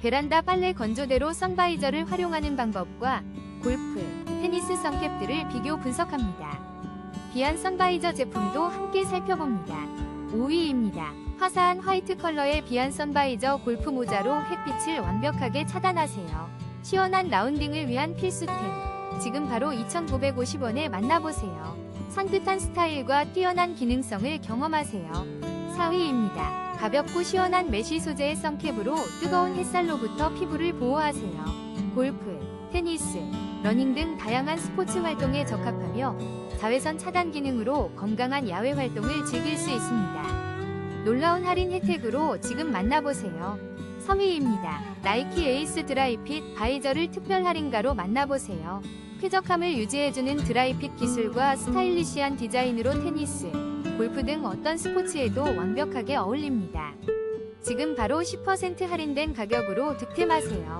베란다 빨래 건조대로 선바이저를 활용하는 방법과 골프, 테니스 선캡들을 비교 분석합니다. 비안 선바이저 제품도 함께 살펴봅니다. 5위입니다. 화사한 화이트 컬러의 비안 선바이저 골프 모자로 햇빛을 완벽하게 차단하세요. 시원한 라운딩을 위한 필수템. 지금 바로 2,950원에 만나보세요. 산뜻한 스타일과 뛰어난 기능성을 경험하세요. 4위입니다. 가볍고 시원한 메쉬 소재의 선캡으로 뜨거운 햇살로부터 피부를 보호하세요. 골프, 테니스, 러닝 등 다양한 스포츠 활동에 적합하며 자외선 차단 기능으로 건강한 야외 활동을 즐길 수 있습니다. 놀라운 할인 혜택으로 지금 만나보세요. 3위입니다. 나이키 에이스 드라이핏 바이저를 특별 할인가로 만나보세요. 쾌적함을 유지해주는 드라이핏 기술과 스타일리시한 디자인으로 테니스, 골프 등 어떤 스포츠에도 완벽하게 어울립니다. 지금 바로 10% 할인된 가격으로 득템하세요.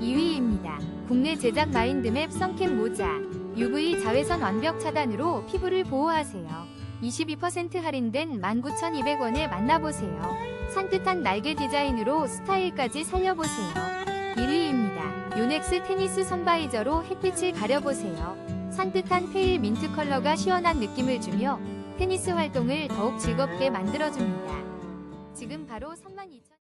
2위입니다. 국내 제작 마인드맵 선캡 모자. UV 자외선 완벽 차단으로 피부를 보호하세요. 22% 할인된 19,200원에 만나보세요. 산뜻한 날개 디자인으로 스타일까지 살려보세요. 1위입니다. 요넥스 테니스 선바이저로 햇빛을 가려보세요. 산뜻한 페일 민트 컬러가 시원한 느낌을 주며 테니스 활동을 더욱 즐겁게 만들어줍니다. 지금 바로 32,000원